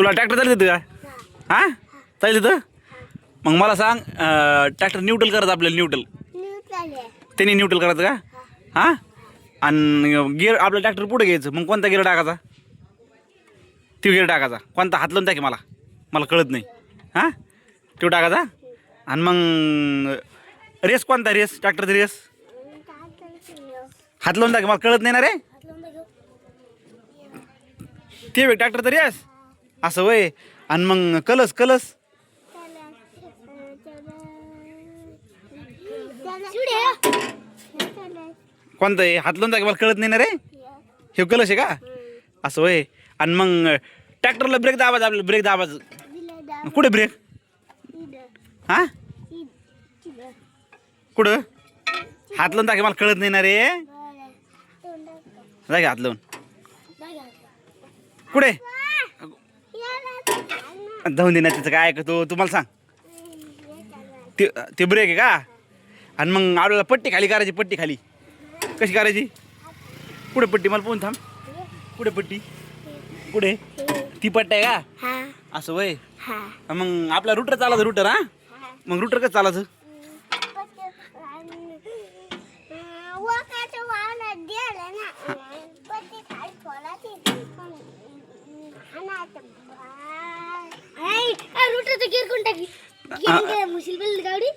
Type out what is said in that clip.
तुला ट्रॅक्टर चालत येतं का? हां? चालत येतं मग मला सांग ट्रॅक्टर न्यूट्रल करायचं आपल्याला न्यूट्रल. त्यांनी न्यूट्रल करायचं का? हां? आणि गिअर आपलं ट्रॅक्टर पुढे घ्यायचं. मग कोणता गिअर टाकायचा? तो गिअर टाकायचा. कोणता? हात लावून टाके मला. मला कळत नाही. हां? तो टाकायचा. आणि मग रेस कोणता रेस? ट्रॅक्टरचा रेस? हात लावून टाके मला कळत नाही ना रे. ते वेग ट्रॅक्टरचा रेस? असं वय. आणि मग कलस कलस? कोणतं आहे हात लावून मला कळत नाही ना रे? हे कलश आहे का? असं वय. आणि मग ट्रॅक्टरला ब्रेक दाबाज आपल्याला ब्रेक दाबाज कुठे ब्रेक हा? कुठं? हात लावून टाके मला कळत नाही ना रे. जागे हात लावून. कुठे? धावून देणार त्याचं काय ऐकतो तुम्हाला सांग. ते ते ब्रेक आहे का? आणि मग आपल्याला पट्टी खाली करायची पट्टी खाली. कशी करायची? कुठे पट्टी? मला पोहून थांब. कुठे पट्टी? कुठे? ती पट्टी आहे का? असं वय? मग आपला रुटर चालायचं रुटर हा? मग रुटर कसं चालायचं? रुटर तर गिर कोण टाकी मुशील गाडी